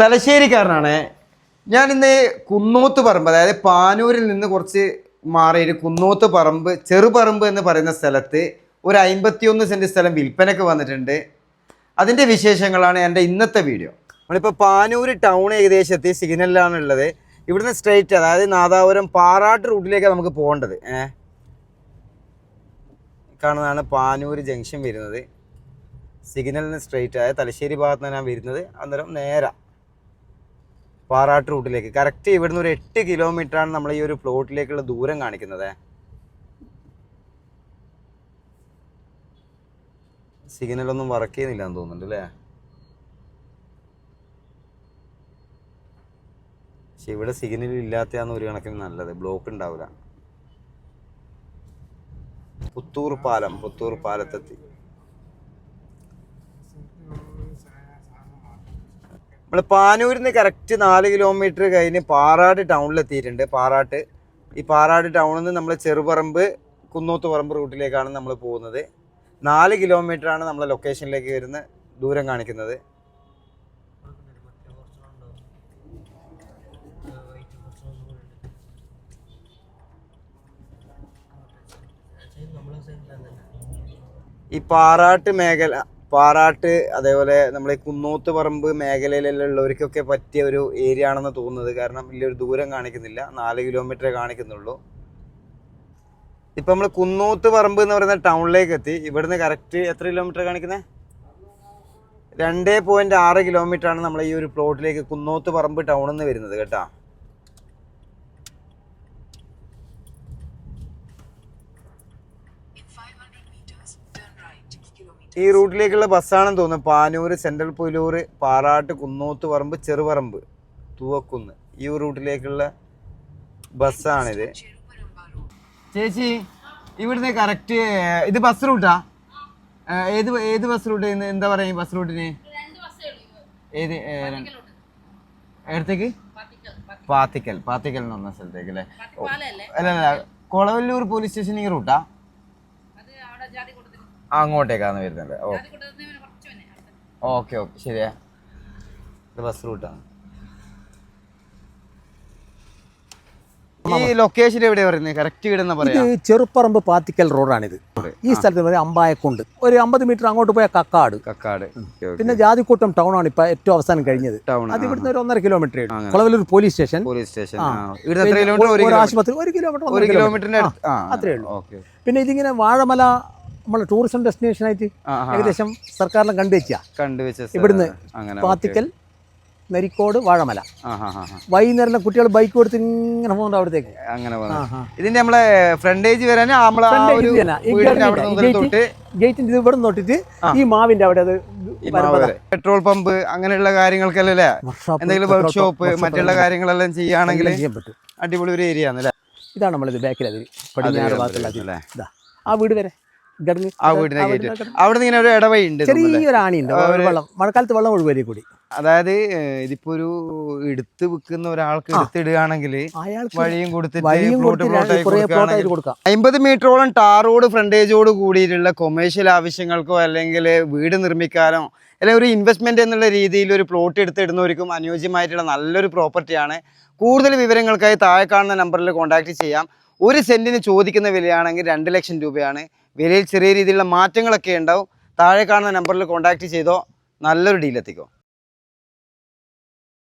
തലശ്ശേരിക്കാരനാണ്. ഞാൻ ഇന്ന് കുന്നോത്ത് പറമ്പ് അതായത് പാനൂരിൽ നിന്ന് കുറച്ച് മാറിയിട്ട് കുന്നോത്ത് പറമ്പ് ചെറുപറമ്പ് എന്ന് പറയുന്ന സ്ഥലത്ത് ഒരു അമ്പത്തിയൊന്ന് സെന്റ് സ്ഥലം വിൽപ്പനയ്ക്ക് വന്നിട്ടുണ്ട്. അതിന്റെ വിശേഷങ്ങളാണ് എന്റെ ഇന്നത്തെ വീഡിയോ. നമ്മളിപ്പോൾ പാനൂർ ടൗൺ ഏകദേശം എത്തി സിഗ്നലിലാണ് ഉള്ളത്. ഇവിടുന്ന് സ്ട്രെയിറ്റ് അതായത് നാദാപുരം പാറാട്ട് റൂട്ടിലേക്കാണ് നമുക്ക് പോകേണ്ടത്. ഏ? കാണുന്നതാണ് പാനൂർ ജംഗ്ഷൻ വരുന്നത്. സിഗ്നലിന് സ്ട്രെയിറ്റ് ആയ തലശ്ശേരി ഭാഗത്ത് നിന്നാണ് വരുന്നത്. അന്നേരം നേരെ പാറാട്ട് റൂട്ടിലേക്ക്. കറക്റ്റ് ഇവിടുന്ന് ഒരു എട്ട് കിലോമീറ്റർ ആണ് നമ്മൾ ഈ ഒരു പ്ലോട്ടിലേക്കുള്ള ദൂരം കാണിക്കുന്നത്. സിഗ്നലൊന്നും വർക്ക് ചെയ്യുന്നില്ല എന്ന് തോന്നുന്നുണ്ട് അല്ലേ? പക്ഷെ ഇവിടെ സിഗ്നൽ ഇല്ലാത്തതാണ് ഒരു കണക്കിന് നല്ലത്. ബ്ലോക്ക് ഉണ്ടാവില്ല പുത്തൂർ പാലം പുത്തൂർ പാലത്തെത്തി. നമ്മൾ പാനൂരിൽ നിന്ന് കറക്റ്റ് നാല് കിലോമീറ്റർ കഴിഞ്ഞ് പാറാട് ടൗണിൽ എത്തിയിട്ടുണ്ട്. പാറാട്ട്. ഈ പാറാട് ടൗണിൽ നിന്ന് നമ്മൾ ചെറുപറമ്പ് കുന്നോത്ത് പറമ്പ് റൂട്ടിലേക്കാണ് നമ്മൾ പോകുന്നത്. നാല് ആണ് നമ്മളെ ലൊക്കേഷനിലേക്ക് വരുന്ന ദൂരം കാണിക്കുന്നത്. ഈ പാറാട്ട് മേഖല പാറാട്ട് അതേപോലെ നമ്മളെ കുന്നോത്ത് പറമ്പ് മേഖലയിലുള്ളവർക്കൊക്കെ പറ്റിയ ഒരു ഏരിയ ആണെന്ന് തോന്നുന്നത്. കാരണം വലിയൊരു ദൂരം കാണിക്കുന്നില്ല. നാല് കിലോമീറ്ററേ കാണിക്കുന്നുള്ളൂ. ഇപ്പം നമ്മൾ കുന്നോത്ത് പറമ്പ് എന്ന് പറയുന്ന ടൗണിലേക്ക് എത്തി ഇവിടുന്ന് കറക്റ്റ് എത്ര കിലോമീറ്റർ കാണിക്കുന്നത് രണ്ട് പോയിന്റ് ആറ് കിലോമീറ്റർ ആണ് നമ്മൾ ഈ ഒരു പ്ലോട്ടിലേക്ക് കുന്നോത്ത് പറമ്പ് ടൗണിൽ നിന്ന് വരുന്നത് കേട്ടോ. ഈ റൂട്ടിലേക്കുള്ള ബസ്സാണെന്ന് തോന്നുന്നു. പാനൂർ സെൻട്രൽ പുലൂർ പാറാട്ട് കുന്നോത്ത് പറമ്പ് ചെറുപറമ്പ് തൂവക്കുന്ന്. ഈ റൂട്ടിലേക്കുള്ള ബസ്സാണിത്. ചേച്ചി ഇവിടുന്ന് കറക്റ്റ് ഇത് ബസ് റൂട്ടാ? ഏത് ഏത് ബസ് റൂട്ട് എന്താ പറയുക ബസ് റൂട്ടിന്? ഏത് എടുത്തേക്ക് പാത്തിക്കൽ. പാത്തിക്കൽ എന്ന് പറഞ്ഞ സ്ഥലത്തേക്ക് അല്ലേ? അല്ല അല്ല കൊളവല്ലൂർ പോലീസ് സ്റ്റേഷൻ ഈ റൂട്ടാ അങ്ങോട്ടേക്കാണ് വരുന്നത് ഓക്കെ ഓക്കെ ഓക്കെ ശരിയാ. ഇത് ബസ് റൂട്ടാണ്. ഈ ലൊക്കേഷൻ എവിടെ പറയുന്നത് കറക്റ്റ് വീടെന്നാ ഇത് ചെറുപ്പറമ്പ് പാത്തിക്കൽ റോഡാണിത്. ഈ സ്ഥലത്ത് പറയുന്നത് അമ്പായക്കുണ്ട്. ഒരു അമ്പത് മീറ്റർ അങ്ങോട്ട് പോയാൽ കക്കാട്. കക്കാട്. Okay, okay. പിന്നെ ജാതിക്കൂട്ടം ടൗൺ ആണ് ഇപ്പൊ ഏറ്റവും അവസാനം കഴിഞ്ഞത്. ടൗൺ അത് ഇവിടുന്ന് ഒരു ഒന്നര kilometre Kulavalloor police station. Police station ആ. എത്ര കിലോമീറ്റർ? ഒരു ആശുപത്രി ഒരു കിലോമീറ്റർ ഒരു കിലോമീറ്ററിന്റെ അടുത്ത് അത്രേ ഉള്ളൂ. പിന്നെ ഇതിങ്ങനെ വാഴമല നമ്മളെ ടൂറിസം ഡെസ്റ്റിനേഷൻ ആയിട്ട് ആ, ആ. ഏകദേശം സർക്കാരിനെ കണ്ടുവെച്ച കണ്ടുവെച്ച. ഇവിടുന്ന് പാത്തിക്കൽ നരിക്കോട് വാഴമല. വൈകുന്നേരം കുട്ടികൾ ബൈക്ക് കൊടുത്ത് ഇങ്ങനെ പോകുന്നുണ്ട് അവിടത്തേക്ക്. അങ്ങനെ ഇതിന്റെ നമ്മളെ ഫ്രണ്ടേജ് വരാൻ ഗേറ്റിന്റെ ഇവിടെ നോട്ടിട്ട് ഈ മാവിന്റെ അവിടെ അത്. പെട്രോൾ പമ്പ് അങ്ങനെയുള്ള കാര്യങ്ങൾക്കെല്ലാം അല്ലേ? എന്തെങ്കിലും വർക്ക്ഷോപ്പ് മറ്റുള്ള കാര്യങ്ങളെല്ലാം ചെയ്യുകയാണെങ്കിൽ പറ്റും. അടിപൊളി ഒരു ഏരിയ ആണല്ലേ? ഇതാണ് നമ്മളിത് ബാക്കിൽ അതിൽ പടിഞ്ഞാറ് ഭാഗത്തുള്ള ആ വീട് വരെ. ആ വീടിനെ കയറ്റി അവിടെ നിന്ന് ഇങ്ങനെ ഒരു ഇടവഴി ഉണ്ട്? ചെറിയൊരു ആണിയുണ്ട്. വെള്ളം മഴക്കാലത്ത് വെള്ളം ഒഴിവരി കൂടി. അതായത് ഇതിപ്പോ ഒരു എടുത്ത് വിൽക്കുന്ന ഒരാൾക്ക് എടുത്തിടുകയാണെങ്കിൽ വഴിയും കൊടുത്തിട്ട് അമ്പത് മീറ്ററോളം ടാർ റോഡ് ഫ്രണ്ടേജോട് കൂടിയിട്ടുള്ള കൊമേഴ്ഷ്യൽ ആവശ്യങ്ങൾക്കോ അല്ലെങ്കിൽ വീട് നിർമ്മിക്കാനോ അല്ലെങ്കിൽ ഒരു ഇൻവെസ്റ്റ്മെന്റ് എന്നുള്ള രീതിയിൽ ഒരു പ്ലോട്ട് എടുത്തിടുന്നവർക്കും അനുയോജ്യമായിട്ടുള്ള നല്ലൊരു പ്രോപ്പർട്ടിയാണ് കൂടുതൽ വിവരങ്ങൾക്കായി താഴെ കാണുന്ന നമ്പറിൽ കോൺടാക്ട് ചെയ്യാം. ഒരു സെന്റിന് ചോദിക്കുന്ന വിലയാണെങ്കിൽ രണ്ട് ലക്ഷം രൂപയാണ്. വിലയിൽ ചെറിയ രീതിയിലുള്ള മാറ്റങ്ങളൊക്കെ ഉണ്ടാവും. താഴെ കാണുന്ന നമ്പറിൽ കോൺടാക്ട് ചെയ്തോ നല്ലൊരു ഡീലെത്തിക്കോ